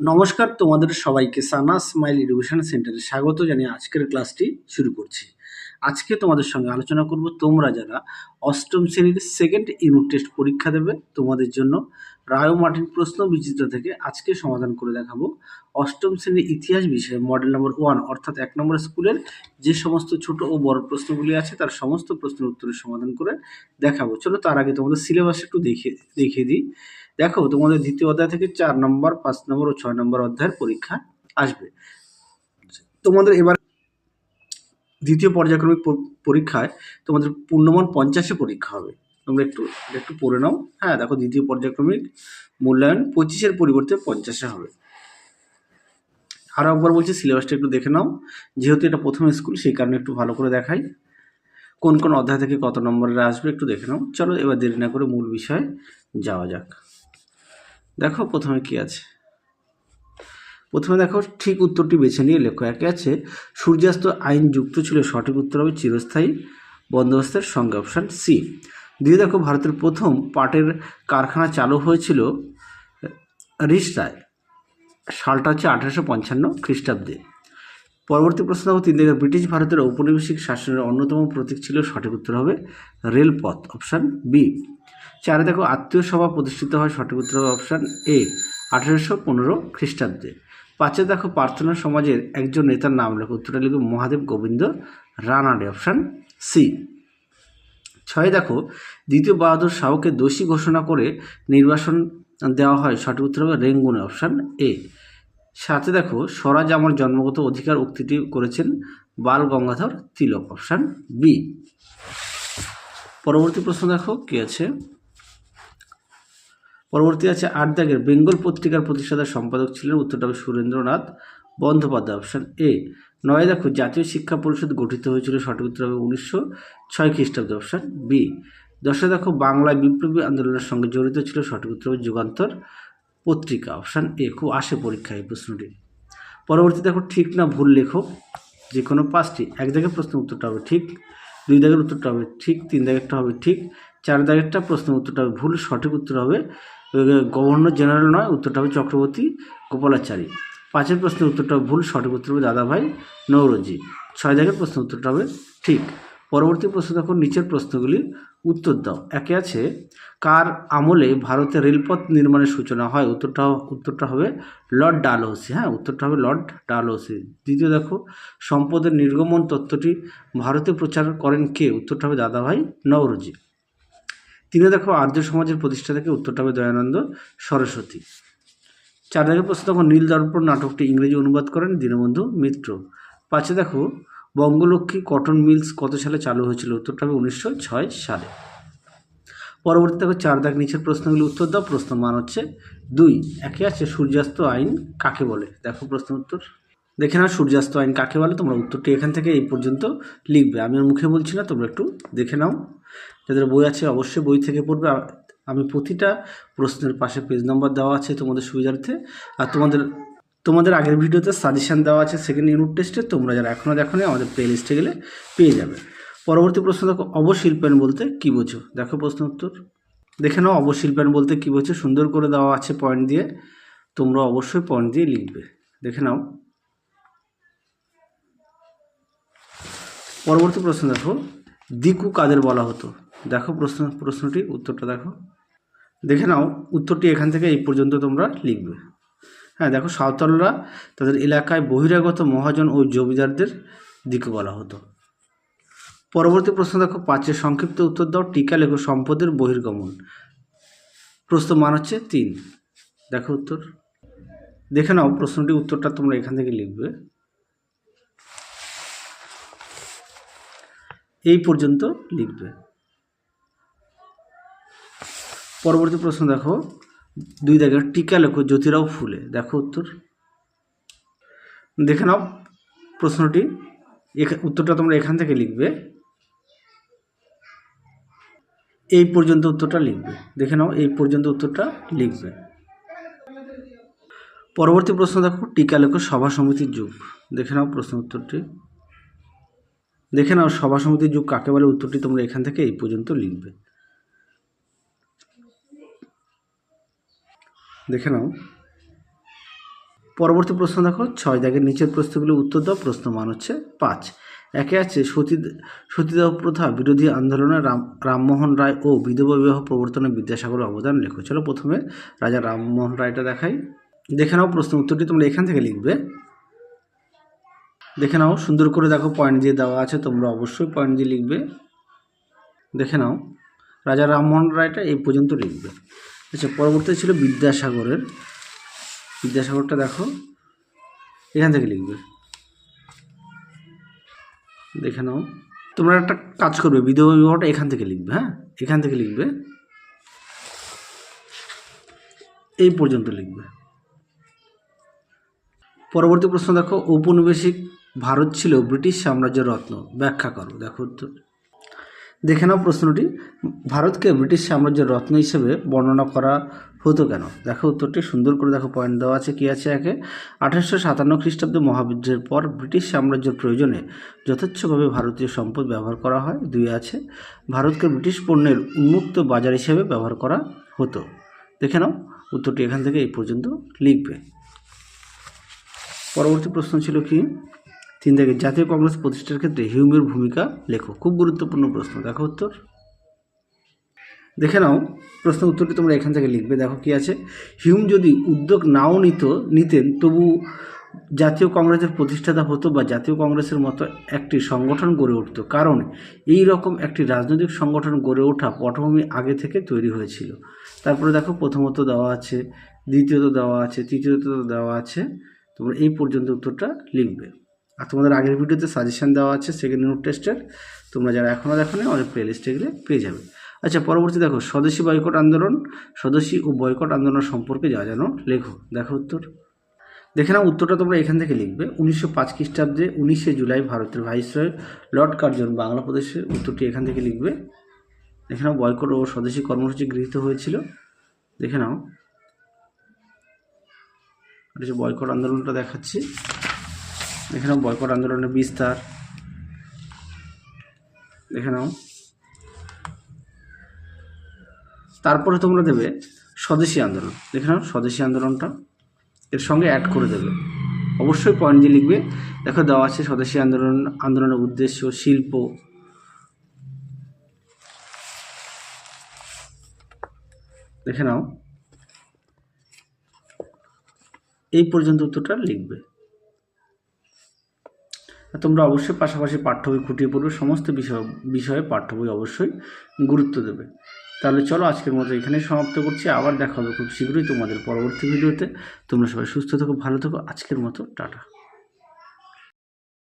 নমস্কার, তোমাদের সবাইকে সানা স্মাইল এডুকেশন সেন্টারে স্বাগত জানিয়ে আজকের ক্লাসটি শুরু করছি। আজকে তোমাদের সঙ্গে আলোচনা করব তোমরা যারা অষ্টম শ্রেণির সেকেন্ড ইউনিট টেস্ট পরীক্ষা দেবে, তোমাদের জন্য রায় মার্টিন প্রশ্ন বিচিত্র থেকে আজকে সমাধান করে দেখাবো। অষ্টম শ্রেণির ইতিহাস বিষয়ে মডেল নম্বর ওয়ান অর্থাৎ এক নম্বর স্কুলের যে সমস্ত ছোট ও বড় প্রশ্নগুলি আছে, তার সমস্ত প্রশ্নের উত্তরের সমাধান করে দেখাবো। চলো তার আগে তোমাদের সিলেবাস একটু দেখিয়ে দেখিয়ে দিই। দেখো, তোমাদের দ্বিতীয় অধ্যায় থেকে চার নম্বর, পাঁচ নম্বর ও ছয় নম্বর অধ্যায়ের পরীক্ষা আসবে। তোমাদের এবার দ্বিতীয় পর্যায়ক্রমিক পরীক্ষায় তোমাদের পূর্ণমান পঞ্চাশে পরীক্ষা হবে। তোমরা একটু একটু পড়ে নাও। হ্যাঁ দেখো, দ্বিতীয় পর্যায়ক্রমিক মূল্যায়ন পঁচিশের পরিবর্তে পঞ্চাশে হবে। আরও একবার বলছি, সিলেবাসটা একটু দেখে নাও। যেহেতু এটা প্রথম স্কুল, সেই কারণে একটু ভালো করে দেখাই। কোন কোন অধ্যায় থেকে কত নম্বরের আসবে একটু দেখে নাও। চলো, এবার দেরি না করে মূল বিষয়ে যাওয়া যাক। দেখো প্রথমে কি আছে। প্রথমে দেখো ঠিক উত্তরটি বেছে নিয়ে লেখো। একে আছে, সূর্যাস্ত আইন যুক্ত ছিল, সঠিক উত্তর হবে চিরস্থায়ী বন্দোবস্তের সঙ্গে অপশান সি দিয়ে দেখো ভারতের প্রথম পাটের কারখানা চালু হয়েছিল রিসরায় সালটা হচ্ছে আঠারোশো পঞ্চান্ন খ্রিস্টাব্দে। পরবর্তী প্রশ্ন দেখো, তিন দিকে ব্রিটিশ ভারতের ঔপনিবেশিক শাসনের অন্যতম প্রতীক ছিল, সঠিক উত্তর হবে রেলপথ অপশান বি চারে দেখো আত্মীয় সভা প্রতিষ্ঠিত হয় সঠিক উত্তর অপশান এ আঠেরোশো পনেরো খ্রিস্টাব্দে। পাঁচে দেখো প্রার্থনা সমাজের একজন নেতার নাম লেখো উত্তরটা লিখবে মহাদেব গোবিন্দ রানাডে অপশান সি ছয় দেখো, দ্বিতীয় বাহাদুর শাহকে দোষী ঘোষণা করে নির্বাসন দেওয়া হয়, সঠিক উত্তর হবে রেঙ্গুনে অপশান এ সাথে দেখো, স্বরাজ আমার জন্মগত অধিকার উক্তিটি করেছেন বাল গঙ্গাধর তিলক অপশান বি পরবর্তী প্রশ্ন দেখো, কি আছে? পরবর্তী আছে আট দাগের বেঙ্গল পত্রিকার প্রতিষ্ঠাতা সম্পাদক ছিলেন উত্তরটা হবে সুরেন্দ্রনাথ বন্দ্যোপাধ্যায় অপশান এ নয় দেখো, জাতীয় শিক্ষা পরিষদ গঠিত হয়েছিল সঠিক উত্তর হবে উনিশশো ছয় খ্রিস্টাব্দে অপশান বি দশে দেখো, বাংলায় বিপ্লবী আন্দোলনের সঙ্গে জড়িত ছিল সঠিক উত্তর হবে যুগান্তর পত্রিকা অপশান এ খুব আসে পরীক্ষায় এই প্রশ্নটি। পরবর্তী দেখো, ঠিক না ভুল লেখো যে কোনো পাঁচটি, এক দাগের প্রশ্ন উত্তরটা হবে ঠিক, দুই দাগের উত্তরটা হবে ঠিক, তিন দাগেরটা হবে ঠিক, চার দাগেরটা প্রশ্ন উত্তরটা হবে ভুল, সঠিক উত্তর হবে গভর্নর জেনারেল নয়, উত্তরটা হবে চক্রবর্তী গোপালাচারী। পাঁচের প্রশ্নের উত্তরটা ভুল, সঠিক উত্তর হবে দাদাভাই নৌরজি। ছয় দাগের প্রশ্নের উত্তরটা হবে ঠিক। পরবর্তী প্রশ্ন দেখো, নিচের প্রশ্নগুলির উত্তর দাও। একে আছে, কার আমলে ভারতে রেলপথ নির্মাণের সূচনা হয়? উত্তরটা উত্তরটা হবে লর্ড ডালহৌসি। হ্যাঁ উত্তরটা হবে লর্ড ডালহৌসি। দ্বিতীয় দেখো, সম্পদের নির্গমন তত্ত্বটি ভারতে প্রচার করেন কে? উত্তরটা হবে দাদাভাই নওরোজি তিনে দেখো আর্য সমাজের প্রতিষ্ঠা থেকে উত্তরটা হবে দয়ানন্দ সরস্বতী। চার দেখো প্রশ্ন, দেখো, নীল দর্পণ নাটকটি ইংরেজি অনুবাদ করেন দীনবন্ধু মিত্র। পাঁচে দেখো, বঙ্গলক্ষ্মী কটন মিলস কত সালে চালু হয়েছিল? উত্তরটা হবে উনিশশো ছয় সালে। পরবর্তী দেখো চার দাগ নিচের প্রশ্নগুলি উত্তর দাও। প্রশ্ন মান হচ্ছে দুই। একে আছে সূর্যাস্ত আইন কাকে বলে? দেখো প্রশ্ন উত্তর। দেখে না সূর্যাস্ত আইন কাকে বলে, তোমরা উত্তরটি এখান থেকে এই পর্যন্ত লিখবে। আমি মুখে বলছি না, তোমরা একটু দেখে নাও। যাদের বই আছে অবশ্যই বই থেকে পড়বে। আমি প্রতিটা প্রশ্নের পাশে পেজ নম্বর দেওয়া আছে তোমাদের সুবিধার্থে। আর তোমাদের তোমাদের আগের ভিডিওতে সাজেশান দেওয়া আছে সেকেন্ড ইউনিট টেস্টে তোমরা যারা এখনও দেখো আমাদের প্লে লিস্টে গেলে পেয়ে যাবে। পরবর্তী প্রশ্ন দেখো অবশিল্পায়ন বলতে কী বোঝো? দেখো প্রশ্ন উত্তর। দেখে নাও অবশিল্পায়ন বলতে কী বোঝো? সুন্দর করে দেওয়া আছে পয়েন্ট দিয়ে। তোমরা অবশ্যই পয়েন্ট দিয়ে লিখবে। দেখে নাও। পরবর্তী প্রশ্ন দেখো, দিকু কাদের বলা হতো? দেখো প্রশ্ন, প্রশ্নটি, উত্তরটা দেখো। দেখে নাও, উত্তরটি এখান থেকে এই পর্যন্ত তোমরা লিখবে। হ্যাঁ দেখো, সাঁওতালরা তাদের এলাকায় বহিরাগত মহাজন ও জমিদারদের দিকে বলা হতো। পরবর্তী প্রশ্ন দেখো, পাঁচের সংক্ষিপ্ত উত্তর দাও, টিকা লেখো সম্পদের বহির্গমন। প্রশ্ন মান হচ্ছে তিন। দেখো উত্তর। দেখে নাও প্রশ্নটি উত্তরটা তোমরা এখান থেকে লিখবে। এই পর্যন্ত লিখবে। পরবর্তী প্রশ্ন দেখো। দুই দাগের টিকা লেখো জ্যোতিরাও ফুলে। দেখো উত্তর। দেখে নাও প্রশ্নটি। উত্তরটা তোমরা এখান থেকে লিখবে। এই পর্যন্ত উত্তরটা লিখবে। দেখে নাও এই পর্যন্ত উত্তরটা লিখবে। পরবর্তী প্রশ্ন দেখো, টিকা লেখো সভা সমিতির যুগ। দেখে নাও প্রশ্ন উত্তরটি। দেখে নাও সভা সমিতির যুগ কাকে বলে, উত্তরটি তোমরা এখান থেকে এই পর্যন্ত লিখবে। দেখে নাও। পরবর্তী প্রশ্ন দেখো, ছয় দাগের নিচের প্রশ্নগুলো উত্তর দাও, প্রশ্ন মান হচ্ছে পাঁচ। একে আছে সতী সতীদাহ প্রথা, বিরোধী আন্দোলনে রাম রামমোহন রায় ও বিধবা বিবাহ প্রবর্তনে বিদ্যাসাগরের অবদান লেখো। চলো প্রথমে রাজা রামমোহন রায়টা দেখাই। দেখে নাও প্রশ্ন উত্তরটি, তোমরা এখান থেকে লিখবে। দেখে নাও, সুন্দর করে দেখো পয়েন্ট দিয়ে দেওয়া আছে, তোমরা অবশ্যই পয়েন্ট দিয়ে লিখবে। দেখে নাও, রাজা রামমোহন রায়টা এই পর্যন্ত লিখবে। আচ্ছা পরবর্তী ছিল বিদ্যাসাগরের। বিদ্যাসাগরটা দেখো। এখান থেকে লিখবে। দেখে নাও। তোমরা একটা কাজ করবে, বিধবা বিবাহটা এখান থেকে লিখবে হ্যাঁ? এখান থেকে লিখবে। এই পর্যন্ত লিখবে। পরবর্তী প্রশ্ন দেখো। ঔপনিবেশিক ভারত ছিল ব্রিটিশ সাম্রাজ্যের রত্ন। ব্যাখ্যা করো। দেখো দেখে নাও প্রশ্নটি। ভারতকে ব্রিটিশ সাম্রাজ্যের রত্ন হিসেবে বর্ণনা করা হতো কেন? দেখো উত্তরটি, সুন্দর করে দেখো পয়েন্ট দেওয়া আছে, কি আছে একে? আঠারোশো সাতান্ন খ্রিস্টাব্দে মহাবিদ্যের পর ব্রিটিশ সাম্রাজ্যের প্রয়োজনে যথেচ্ছভাবে ভারতীয় সম্পদ ব্যবহার করা হয়। দুই আছে, ভারতকে ব্রিটিশ পণ্যের উন্মুক্ত বাজার হিসেবে ব্যবহার করা হতো। দেখে নাও উত্তরটি এখান থেকে এই পর্যন্ত লিখবে। পরবর্তী প্রশ্ন ছিল কি? তিন থেকে জাতীয় কংগ্রেস প্রতিষ্ঠার ক্ষেত্রে হিউমের ভূমিকা লেখো খুব গুরুত্বপূর্ণ প্রশ্ন, দেখো উত্তর। দেখে নাও, প্রশ্ন উত্তরটি তোমরা এখান থেকে লিখবে, দেখো কি আছে। হিউম যদি উদ্যোগ নাও নিত, নিতেন, তবু জাতীয় কংগ্রেসের প্রতিষ্ঠাতা হতো বা জাতীয় কংগ্রেসের মতো একটি সংগঠন গড়ে উঠত। কারণ এই রকম একটি রাজনৈতিক সংগঠন গড়ে ওঠা পটভূমি আগে থেকে তৈরি হয়েছিল। তারপরে দেখো, প্রথমত দেওয়া আছে, দ্বিতীয়ত দেওয়া আছে, তৃতীয়ত দেওয়া আছে। তোমরা এই পর্যন্ত উত্তরটা লিখবে। আর তোমাদের আগের ভিডিওতে সাজেশান দেওয়া আছে সেকেন্ড ইউনিট টেস্টের তোমরা যারা এখনও দেখো না, আমাদের প্লেলিস্টে গেলে পেয়ে যাবে। আচ্ছা পরবর্তী দেখো, স্বদেশী বয়কট আন্দোলন। স্বদেশী ও বয়কট আন্দোলন সম্পর্কে যা যেন লেখো, দেখো উত্তর। দেখে নাও উত্তরটা তোমরা এখান থেকে লিখবে। উনিশশো পাঁচ খ্রিস্টাব্দে উনিশে জুলাই ভারতের ভাইসরয় লর্ড কার্জন বাংলা প্রদেশের উত্তরটি এখান থেকে লিখবে। দেখে নাও বয়কট ও স্বদেশী কর্মসূচি গৃহীত হয়েছিল। দেখে নাও। বয়কট আন্দোলনটা দেখাচ্ছি। দেখে নাও, বয়কট আন্দোলনের বিস্তার। দেখে নাও। তারপরে তোমরা দেবে স্বদেশী আন্দোলন। দেখে নাও, স্বদেশী আন্দোলনটা এর সঙ্গে অ্যাড করে দেবে। অবশ্যই পয়েন্ট দিয়ে লিখবে, দেখো দেওয়া আছে স্বদেশী আন্দোলন, আন্দোলনের উদ্দেশ্য, শিল্প। দেখে নাও। এই পর্যন্ত উত্তরটা লিখবে। তোমরা অবশ্যই পাশাপাশি পাঠ্য বই খুঁটিয়ে পড়বে, সমস্ত বিষয়, বিষয়ে পাঠ্য বই অবশ্যই গুরুত্ব দেবে। তাহলে চলো আজকের মতো এখানে সমাপ্ত করছি, আবার দেখা হবে খুব শীঘ্রই তোমাদের পরবর্তী ভিডিওতে। তোমরা সবাই সুস্থ থাকো, ভালো থাকো, আজকের মতো টাটা।